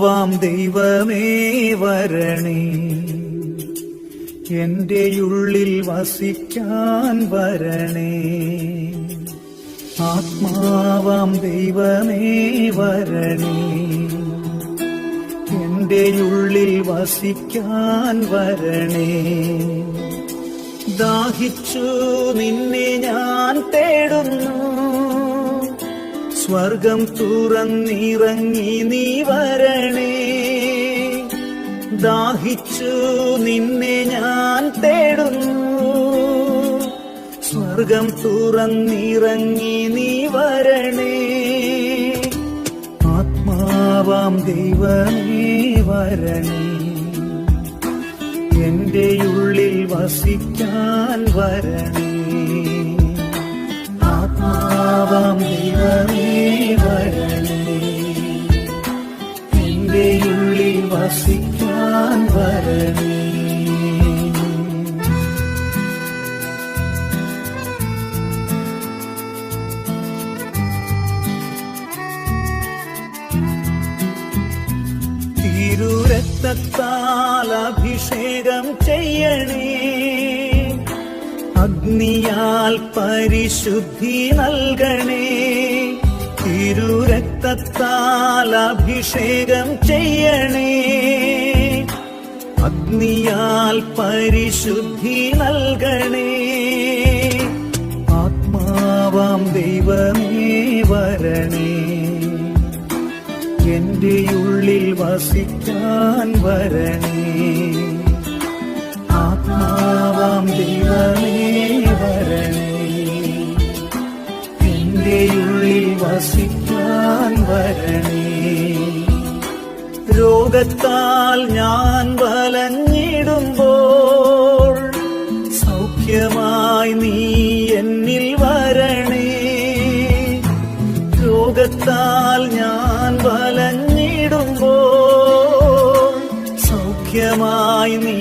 ആത്മാവാം ദൈവമേ വരണേ. എന്റെ ഉള്ളിൽ വസിക്കാൻ വരണേ. ആത്മാവാം ദൈവമേ വരണേ. എന്റെ ഉള്ളിൽ വസിക്കാൻ വരണേ. ദാഹിച്ചു നിന്നെ ഞാൻ സ്വർഗം തുറന്നിറങ്ങി നീ വരണേ. ദാഹിച്ചു നിന്നെ ഞാൻ തേടുന്നു. സ്വർഗം തുറന്നിറങ്ങി നീ വരണേ. ആത്മാവാം ദൈവമേ വരണേ. എന്റെ ഉള്ളിൽ വസിക്കാൻ വരണേ. ആത്മാവാം ദൈവമേ അഭിഷേകം ചെയ്യണേ. അഗ്നിയാൽ പരിശുദ്ധി നൽകണേ. തിരുരക്തത്താൽ അഭിഷേകം ചെയ്യണേ. അഗ്നിയാൽ പരിശുദ്ധി നൽകണേ. ആത്മാവാം ദൈവമേ വരണേ. എന്റെ ഉള്ളിൽ വസിക്കാൻ വരണേ. ആത്മാവാം ദൈവമേ വരണേ. എന്റെ ഉള്ളിൽ വസിക്കാൻ വരണേ. രോഗത്താൽ ഞാൻ വലഞ്ഞിടുമ്പോൾ സൗഖ്യമായി നീ എന്നിൽ വരണേ. രോഗത്താൽ ഞാൻ വലഞ്ഞിടുമ്പോൾ സൗഖ്യമായി നീ